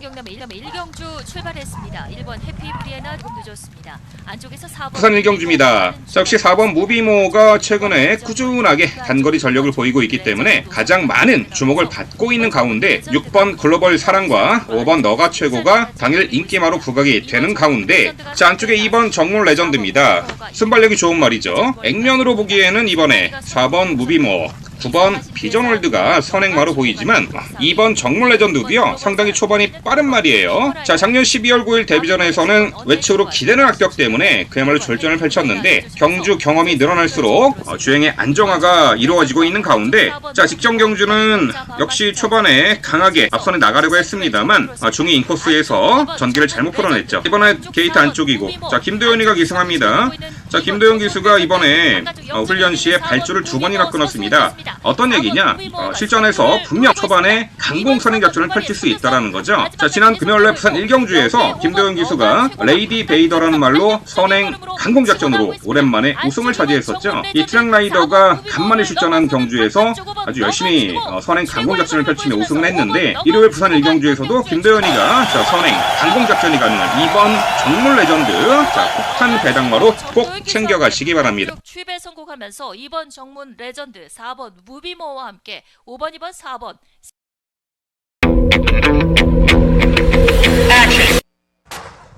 경남의 1점 1경주 출발했습니다. 1번 해피 브리에나 조금 늦었습니다. 안쪽에서 4번 부산 일경주입니다. 자, 역시 4번 무비모가 최근에 꾸준하게 단거리 전력을 보이고 있기 때문에 가장 많은 주목을 받고 있는 가운데 6번 글로벌 사랑과 5번 너가 최고가 당일 인기마로 부각이 되는 가운데 자, 안쪽에 2번 정문 레전드입니다. 순발력이 좋은 말이죠. 액면으로 보기에는 이번에 4번 무비모 9번 비전월드가 선행마로 보이지만 2번 정물 레전드도요. 상당히 초반이 빠른 말이에요. 자 작년 12월 9일 데뷔전에서는 외측으로 기대는 악격 때문에 그야말로 절전을 펼쳤는데 경주 경험이 늘어날수록 어, 주행의 안정화가 이루어지고 있는 가운데 자 직전 경주는 역시 초반에 강하게 앞선에 나가려고 했습니다만 어, 중위 인코스에서 전기를 잘못 풀어냈죠. 이번에 게이트 안쪽이고 자 김도현이가 기승합니다 자 김도현 기수가 이번에 어, 훈련 시에 발주를 두 번이나 끊었습니다. 어떤 얘기냐? 어, 실전에서 분명 초반에 강공 선행 작전을 펼칠 수 있다라는 거죠. 자 지난 금요일날 부산 일경주에서 김도현 기수가 레이디 베이더라는 말로 선행 강공 작전으로 오랜만에 우승을 차지했었죠. 이 트랙 라이더가 간만에 출전한 경주에서 아주 열심히 어, 선행 강공 작전을 펼치며 우승을 했는데 일요일 부산 일경주에서도 김도현이가 자, 선행 강공 작전이 가능한 2번 정물 레전드 자 폭탄 배당마로 꼭 챙겨가시기 바랍니다. 취배 성공하면서 2번 정문 레전드, 4번 무비모와 함께 5번, 2번, 4번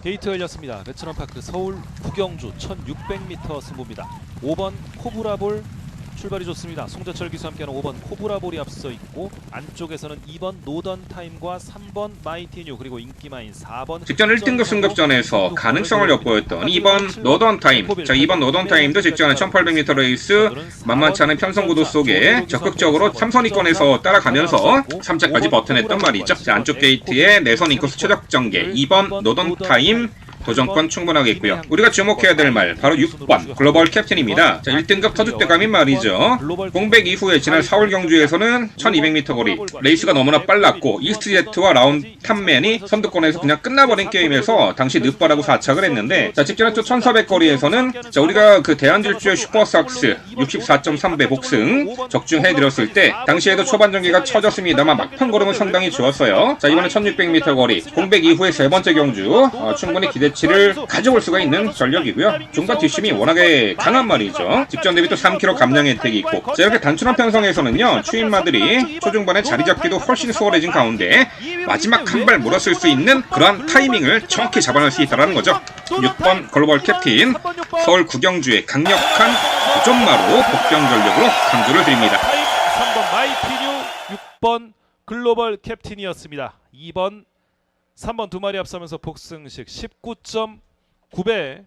게이트 열렸습니다. 베트남파크 서울 구경주 1600m 승부입니다. 5번 코브라볼 출발이 좋습니다. 송재철 기수 함께하는 5번 코브라볼이 앞서 있고 안쪽에서는 2번 노던 타임과 3번 마이티뉴 그리고 인기마인 4번 직전 1등급 승급전에서 가능성을 엿보였던 2번 노던 타임. 자, 2번 노던 타임도 직전에 1800m 레이스 만만치 않은 편성구도 속에 적극적으로 3선위권에서 따라가면서 3차까지 버텨냈단 말이죠. 자, 안쪽 게이트에 내선 인코스 최적 전개 2번 노던 타임 도전권 충분하겠고요. 우리가 주목해야 될 말 바로 6번 글로벌 캡틴입니다. 자, 1등급 터줏대감인 말이죠. 공백 이후에 지난 4월 경주에서는 1200m 거리 레이스가 너무나 빨랐고 이스트제트와 라운 탑맨이 선두권에서 그냥 끝나버린 게임에서 당시 늦바라고 사착을 했는데 자 직전에 또 1400 거리에서는 자 우리가 그 대한질주의 슈퍼삭스 64.3배 복승 적중해드렸을 때 당시에도 초반 전기가 처졌습니다만 막판 걸음은 상당히 좋았어요 자 이번에 1600m 거리 공백 이후의 세 번째 경주 어, 충분히 기대 치를 가져올 수가 있는 전력이고요. 중간 뒷심이 워낙에 강한 말이죠. 직전 대비 또 3km 감량 혜택이 있고 자 이렇게 단순한 편성에서는요 추임마들이 초중반에 자리 잡기도 훨씬 수월해진 가운데 마지막 한발 물었을 수 있는 그러한 타이밍을 정확히 잡아낼 수 있다는 거죠. 6번 글로벌 캡틴 서울 구경주의 강력한 도전마로 복병 전력으로 강조를 드립니다. 타임 3번 마이티뉴 6번 글로벌 캡틴이었습니다. 2번 3번 두 마리 앞서면서 복승식 19.9배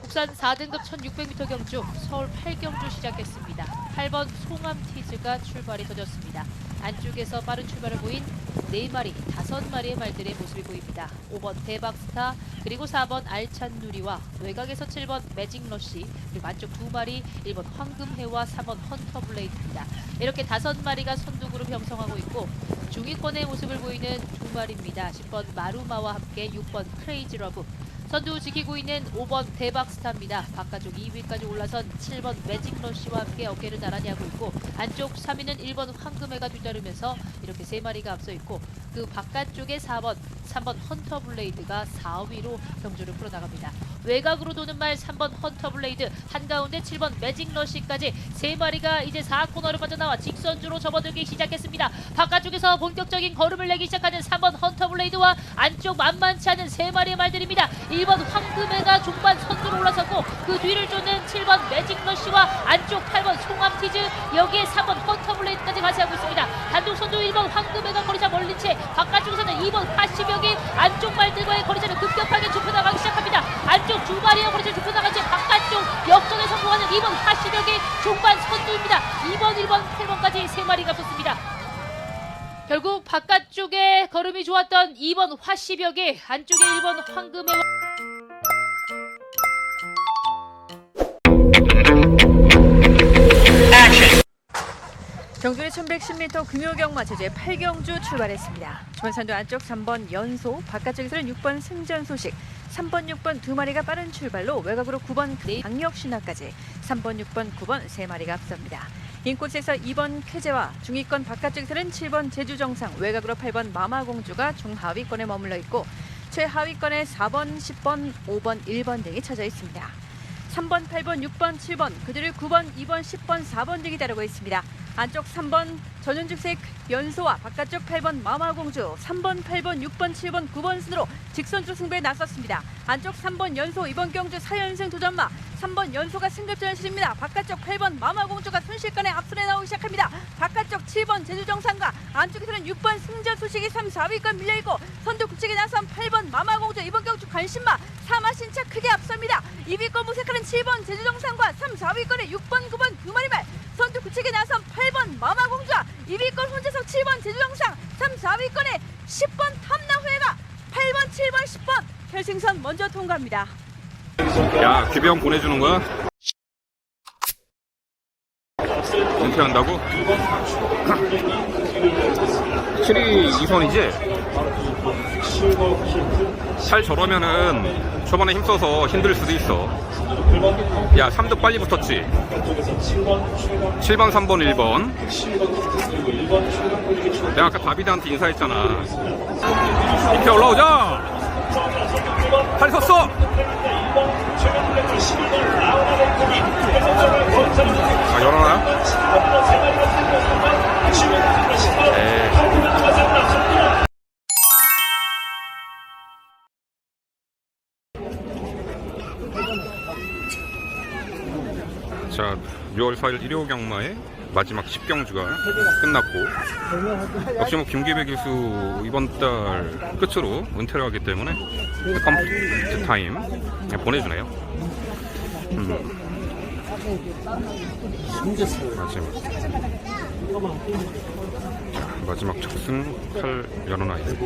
국산 4등급 1600m 경주 서울 8경주 시작했습니다. 8번 송암 티즈가 출발이 터졌습니다. 안쪽에서 빠른 출발을 보인 4마리, 5마리의 말들의 모습이 보입니다. 5번 대박스타, 그리고 4번 알찬 누리와 외곽에서 7번 매직 러시, 그리고 안쪽 2마리, 1번 황금해와 3번 헌터블레이드입니다. 이렇게 5마리가 선두그룹 형성하고 있고 중위권의 모습을 보이는 2마리입니다. 10번 마루마와 함께 6번 크레이지 러브, 선두 지키고 있는 5번 대박스타입니다. 바깥쪽 2위까지 올라선 7번 매직러쉬와 함께 어깨를 나란히 하고 있고 안쪽 3위는 1번 황금해가 뒤따르면서 이렇게 세 마리가 앞서 있고 그 바깥쪽에 4번 3번 헌터블레이드가 4위로 경주를 풀어나갑니다. 외곽으로 도는 말 3번 헌터블레이드 한가운데 7번 매직러쉬까지 세 마리가 이제 4코너를 빠져나와 직선주로 접어들기 시작했습니다. 바깥쪽에서 본격적인 걸음을 내기 시작하는 3번 헌터블레이드와 안쪽 만만치 않은 세 마리의 말들입니다. 1번 황금해가 중반 선두로 올라섰고 그 뒤를 쫓는 7번 매직러쉬와 안쪽 8번 송암티즈 여기에 3번 헌터블레이드까지 가세하고 있습니다. 단독 선두 1번 황금해가 거리 차 멀린 채 바깥쪽에서는 2번 하시벽이 안쪽 말들과의 거리차를 급격하게 좁혀나가기 시작합니다. 안쪽 두 마리의 거리차 좁혀나간 채 바깥쪽 역전에 성공하는 2번 하시벽이 중반 선두입니다. 2번, 1번, 8번까지 세 마리가 붙습니다. 결국 바깥쪽에 걸음이 좋았던 2번 화시벽이 안쪽에 1번 황금의 경주의 1110m 금요경마 제주의 8경주 출발했습니다. 주변산도 안쪽 3번 연소, 바깥쪽에서는 6번 승전 소식, 3번, 6번 두 마리가 빠른 출발로 외곽으로 9번 강력 신화까지 3번, 6번, 9번 세 마리가 앞섭니다. 인코스에서 2번 쾌제와 중위권 바깥쪽에서는 7번 제주정상, 외곽으로 8번 마마공주가 중하위권에 머물러 있고 최하위권에 4번, 10번, 5번, 1번 등이 쳐져 있습니다. 3번, 8번, 6번, 7번, 그들을 9번, 2번, 10번, 4번 등이 따르고 있습니다. 안쪽 3번 전윤즉색 연소와 바깥쪽 8번 마마공주, 3번, 8번, 6번, 7번, 9번 순으로 직선주 승부에 나섰습니다. 안쪽 3번 연소, 이번 경주 4연승 도전마, 3번 연소가 승급전 실입니다. 바깥쪽 8번 마마공주가 순식간에 앞선에 나오기 시작합니다. 바깥쪽 7번 제주정상과 안쪽에서는 6번 승자 소식이 3, 4위권 밀려있고 선두 국책에 나선 8번 마마공주 이번 경주 관심마 사마신차 크게 앞섭니다. 2위권 모색하는 7번 제주정상과 3, 4위권에 6번, 9번 두 마리 말 선두 구책에 나선 8번 마마공주와 2위권 혼자서 7번 제주정상 3, 4위권에 10번 탐나후회가 8번, 7번, 10번 결승선 먼저 통과합니다. 야 귀병 보내주는 거야? 은퇴한다고? 확실히 이선이지? 살 저러면은 초반에 힘써서 힘들 수도 있어. 야 3등 빨리 붙었지? 7번 3번 1번. 내가 아까 다비드한테 인사했잖아. 밑에 올라오자! 잘 섰어! 아, 열어놔? 에이. 자, 6월 4일 일요 경마의 마지막 10경주가 끝났고 역시 뭐 김기배 교수 이번 달 끝으로 은퇴를 하기 때문에 컴플리트 타임 보내주네요. 음. 마지막 마지막 적승 8 연원 아이들